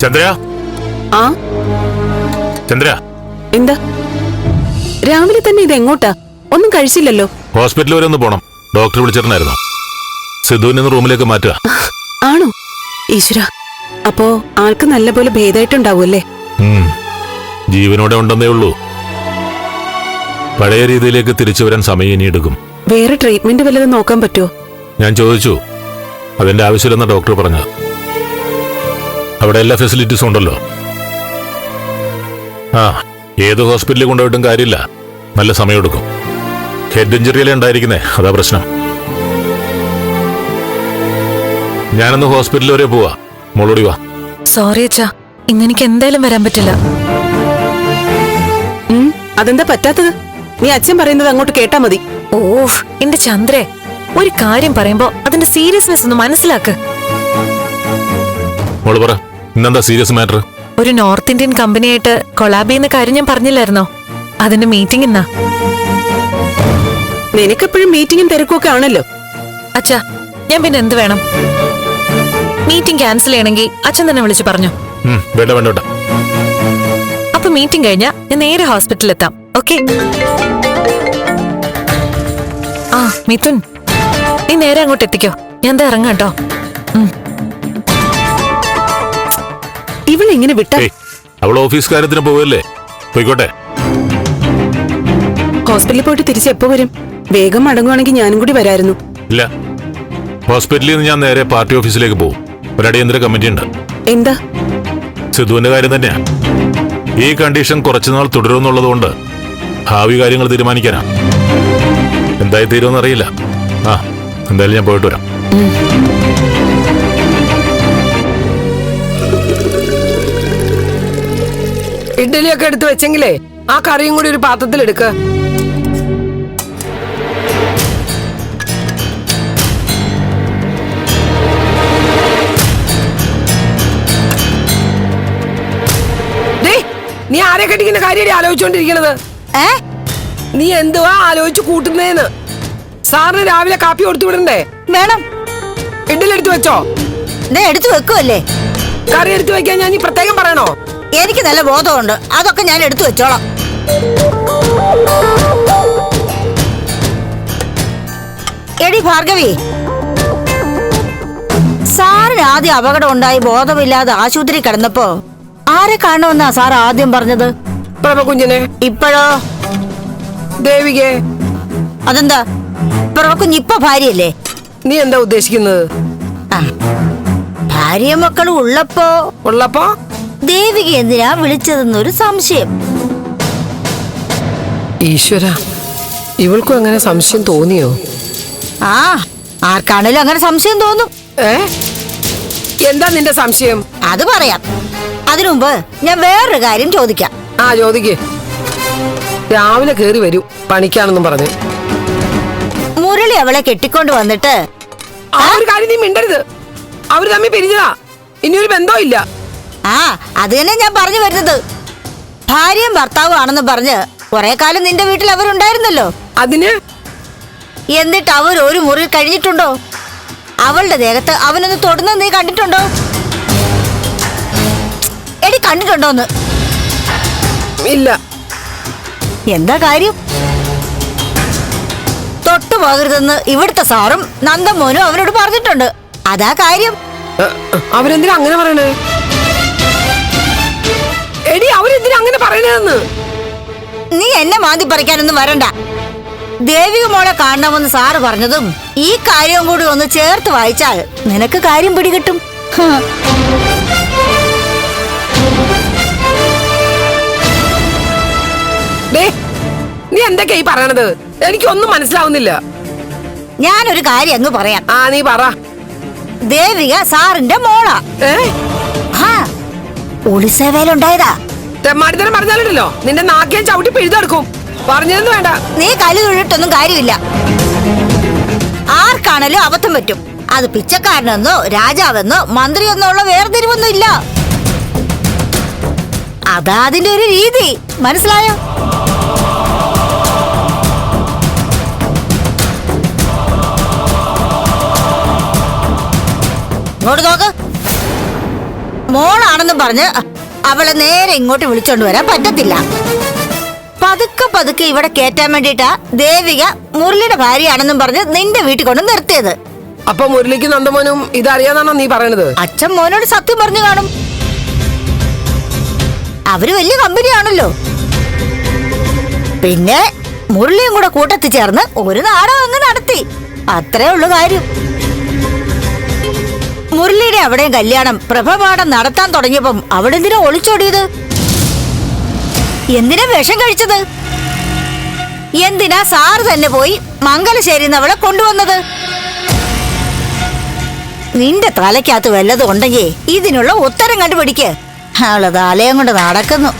ചന്ദ്ര ആ? ചന്ദ്ര എന്താ? രാവിലെ തന്നെ ഇത് എങ്ങോട്ടാ? ഒന്നും കഴിച്ചില്ലല്ലോ. ഹോസ്പിറ്റൽ വരെ ഒന്ന് പോണം. ഡോക്ടർ വിളിച്ചിട്ടുണ്ടായിരുന്നു. സിദ്ധുവിനെ റൂമിലേക്ക് മാറ്റുക. ആണോ? ഈശ്വര. അപ്പോ ആൾക്ക് നല്ലപോലെ ഭേദമായിട്ടുണ്ടാവുമല്ലേ. ജീവനോടെ ഉണ്ടെന്നേ ഉള്ളൂ. പഴയ രീതിയിലേക്ക് തിരിച്ചു വരാൻ സമയം ഇനി എടുക്കും. വേറെ ട്രീറ്റ്മെന്റ് വല്ലതും നോക്കാൻ പറ്റുമോ ഞാൻ ചോദിച്ചു. അതിന്റെ ആവശ്യമില്ലെന്ന ഡോക്ടർ പറഞ്ഞത്. അവിടെ എല്ലാ ഫെസിലിറ്റീസും ഉണ്ടല്ലോ. ആ ഏത് ഹോസ്പിറ്റലിൽ കൊണ്ടുപോയിട്ടും കാര്യമില്ല. നല്ല സമയം എടുക്കും ഹെഡ് ഇഞ്ചുറിയല്ലേ ഉണ്ടായിരിക്കുന്നേ? അതാ പ്രശ്നം. ഞാനൊന്ന് ഹോസ്പിറ്റലിൽ വരെ പോവാ. മോളോടി വാ. സോറി അച്ഛാ ഇന്ന് എനിക്ക് എന്തായാലും വരാൻ പറ്റില്ല. അതെന്താ പറ്റാത്തത്? നീ അച്ഛൻ പറയുന്നത് അങ്ങോട്ട് കേട്ടാ മതി. ഓഫ് എന്റെ ചന്ദ്രേ ഒരു കാര്യം പറയുമ്പോ അതിന്റെ സീരിയസ്നെസ് ഒന്ന് മനസ്സിലാക്ക്. മോൾ പറ. ഇന്നെന്താ സീരിയസ് മാറ്റർ? ഒരു നോർത്ത് ഇന്ത്യൻ കമ്പനിയായിട്ട് കൊളാബ് ചെയ്യുന്ന കാര്യം ഞാൻ പറഞ്ഞില്ലായിരുന്നോ? അതിന്റെ മീറ്റിംഗ് ഇന്നാ. നിനക്കെപ്പോഴും മീറ്റിംഗും തിരക്കുമൊക്കെ ആണല്ലോ. അച്ഛാ ഞാൻ പിന്നെ എന്ത് വേണം? മീറ്റിംഗ് ക്യാൻസൽ ചെയ്യണമെങ്കിൽ അച്ഛൻ തന്നെ വിളിച്ചു പറഞ്ഞു. വേണ്ട വേണ്ട വേണ്ട. അപ്പൊ മീറ്റിംഗ് കഴിഞ്ഞാ ഞാൻ നേരെ ഹോസ്പിറ്റലിൽ എത്താം ഓക്കെ? ആ മിഥുൻ നീ നേരെ അങ്ങോട്ട് എത്തിക്കോ. ഞാൻ ദാ ഇറങ്ങാം കേട്ടോ. ഇവളിങ്ങനെ വിട്ട വിട്ടേ അവൾ ഓഫീസ് കാര്യത്തിന് പോവല്ലേ? പോയിക്കോട്ടെ. ഹോസ്പിറ്റലിൽ പോയിട്ട് തിരിച്ച് എപ്പോ വരും? വേഗം മടങ്ങുവാണെങ്കിൽ ഞാനും കൂടി വരായിരുന്നു. ഇല്ല. ഹോസ്പിറ്റലിൽ നിന്ന് ഞാൻ നേരെ പാർട്ടി ഓഫീസിലേക്ക് പോകും. ഒരു അടിയന്തര കമ്മിറ്റി ഉണ്ട്? എന്താ? സിധുവിന്റെ കാര്യം തന്നെയാ. ഈ കണ്ടീഷൻ കുറച്ചുനാൾ തുടരുമെന്നുള്ളതുകൊണ്ട് ഭാവി കാര്യങ്ങൾ തീരുമാനിക്കാനാ. എന്തായി തീരുമെന്നറിയില്ല ആ എന്തായാലും ഞാൻ പോയിട്ട് വരാം. ഇഡ്ഡലിയൊക്കെ എടുത്ത് വെച്ചെങ്കിലേ ആ കറിയും കൂടി ഒരു പാത്രത്തിൽ എടുക്ക. നീ ആരെ കെട്ടിക്കുന്ന കാര്യം ആലോചിച്ചോണ്ടിരിക്കണത്? ഏ? നീ എന്തുവാ ആലോചിച്ച് കൂട്ടുന്നേന്ന്? സാറിന് രാവിലെ കാപ്പി കൊടുത്തു വിടണ്ടേ? വേണം. ഇഡ്ഡലി എടുത്ത് വെച്ചോ? എടുത്തു വെക്കുവല്ലേ? കറി എടുത്തു വെക്കാൻ ഞാൻ ഈ പ്രത്യേകം പറയണോ? എനിക്ക് നല്ല ബോധമുണ്ട്. അതൊക്കെ ഞാൻ എടുത്തു വെച്ചോളാം. എടി ഭാർഗവി സാറിന് ആദ്യം അപകടം ഉണ്ടായി ബോധമില്ലാതെ ആശുപത്രി കിടന്നപ്പോ ആരെ കാണണമെന്നാ സാർ ആദ്യം പറഞ്ഞത്? പ്രഭകുഞ്ഞിനെ. ഇപ്പോഴോ? ദേവികെ. അതെന്താ? പ്രഭകുഞ്ഞ് ഇപ്പൊ ഭാര്യയല്ലേ? നീ എന്താ ഉദ്ദേശിക്കുന്നത്? ഭാര്യ മക്കളും ഉള്ളപ്പോ ഉള്ളപ്പോ? ദേവിക എന്തിനാ വിളിച്ചതെന്നൊരു സംശയം. ഈശ്വര ഇവൾക്കും അങ്ങനെ സംശയം തോന്നിയോ? ആ ആർക്കാണേലും അങ്ങനെ സംശയം തോന്നും. ഏ? എന്താ നിന്റെ സംശയം? അത് പറയാം. അതിനു മുമ്പ് ഞാൻ വേറൊരു കാര്യം ചോദിക്കാം. ആ ചോദിക്കേ. രാവിലെ കേറി വരൂ പണിക്കാണെന്നും പറഞ്ഞു. മുരളി അവളെ കെട്ടിക്കൊണ്ട് വന്നിട്ട് ആ ഒരു കാര്യം നീ മിണ്ടരുത്. അവർ തമ്മിൽ പിരിഞ്ഞതാ. ഇനിയൊരു ബന്ധവും ഇല്ല ആ അത് തന്നെ ഞാൻ പറഞ്ഞു വരുന്നത്. ഭാര്യയും ഭർത്താവും ആണെന്ന് പറഞ്ഞ് കുറെ കാലം നിന്റെ വീട്ടിൽ അവരുണ്ടായിരുന്നല്ലോ? അതിന്? എന്നിട്ട് അവർ ഒരു മുറി കഴിഞ്ഞിട്ടുണ്ടോ? അവളുടെ ദേഹത്ത് അവനൊന്ന് തൊടുന്ന നീ കണ്ടിട്ടുണ്ടോ? എടി കണ്ടിട്ടുണ്ടോന്ന് ഇല്ല. എന്താ കാര്യം? തൊട്ടു പോകരുതെന്ന് ഇവിടുത്തെ സാറും നന്ദമോനും അവനോട് പറഞ്ഞിട്ടുണ്ട്. അതാ കാര്യം. അവരെന്തിനാ അങ്ങനെ പറയണേ? എടി അവരെന്തിനാ അങ്ങനെ പറയണതെന്ന് നീ എന്നെ മാന്തി പറിക്കാനൊന്നും വരണ്ട. ദേവിക മോളെ കാണണമെന്ന് സാറ് പറഞ്ഞതും ഈ കാര്യവും കൂടി ഒന്ന് ചേർത്ത് വായിച്ചാൽ നിനക്ക് കാര്യം പിടികിട്ടും. നീ എന്തൊക്കെയാ ഈ പറയണത്? എനിക്കൊന്നും മനസ്സിലാവുന്നില്ല. ഞാനൊരു കാര്യം അങ്ങ് പറയാം. ആ നീ പറ. ദേവിക സാറിന്റെ മോളാ. ഒളിസേവയിലുണ്ടായതാ തെമ്മാടിത്തരം പറഞ്ഞാലുണ്ടല്ലോ നിന്റെ നാക്കിയാൻ ചവിട്ടി പിഴുതെടുക്കും പറഞ്ഞതെന്ന് വേണ്ട. നീ കലി തൊഴിട്ടൊന്നും കാര്യമില്ല. ആർക്കാണേലും അബദ്ധം പറ്റും. അത് പിച്ചക്കാരനെന്നോ രാജാവെന്നോ മന്ത്രിയെന്നോ ഉള്ള വേർതിരിവൊന്നും ഇല്ല. അതാ അതിന്റെ ഒരു രീതി. മനസ്സിലായോ? ഇങ്ങോട്ട് നോക്ക്. മോളാണെന്ന് പറഞ്ഞ് അവളെ നേരെ ഇങ്ങോട്ട് വിളിച്ചോണ്ട് വരാൻ പറ്റത്തില്ല. പതുക്കെ പതുക്കെ ഇവിടെ കേറ്റാൻ വേണ്ടിട്ടാ ദേവിക മുരളിയുടെ ഭാര്യയാണെന്നും പറഞ്ഞ് നിന്റെ വീട്ടിൽ കൊണ്ട് നിർത്തിയത്. അപ്പൊ മുരളിക്ക് നന്ദമോനും ഇതറിയാന്നാണോ നീ പറയണത്? അച്ഛൻ മോനോട് സത്യം പറഞ്ഞു കാണും. അവർ വലിയ കമ്പനിയാണല്ലോ. പിന്നെ മുരളിയും കൂടെ കൂട്ടത്തിൽ ചേർന്ന് ഒരു നാടകം അങ്ങ് നടത്തി. അത്രേ ഉള്ളു കാര്യം. മുരളിയുടെ അവിടെയും കല്യാണം പ്രഭപാഠം നടത്താൻ തുടങ്ങിയപ്പം അവിടെ എന്തിനാ ഒളിച്ചോടിയത്? എന്തിനാ വിഷം കഴിച്ചത്? എന്തിനാ സാറ് തന്നെ പോയി മംഗലശ്ശേരി അവളെ കൊണ്ടുവന്നത്? നിന്റെ തലയ്ക്കകത്ത് വല്ലതും ഉണ്ടെങ്കിൽ ഇതിനുള്ള ഉത്തരം കണ്ടുപിടിക്ക്. അവൾ തലയും കൊണ്ട് നടക്കുന്നു.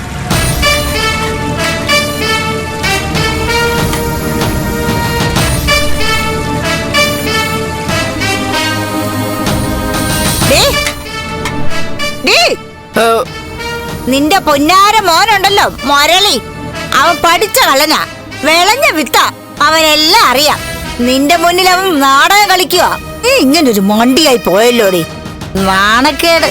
നിന്റെ പൊന്നാര മോനുണ്ടല്ലോ മൊരളി. അവൻ പഠിച്ച കളന. വിളഞ്ഞ വിത്ത. അവനെല്ലാം അറിയാം. നിന്റെ മുന്നിൽ അവൻ നാടകം കളിക്കുക നീ ഇങ്ങനൊരു മണ്ടിയായി പോയല്ലോടി. നാണക്കേട്.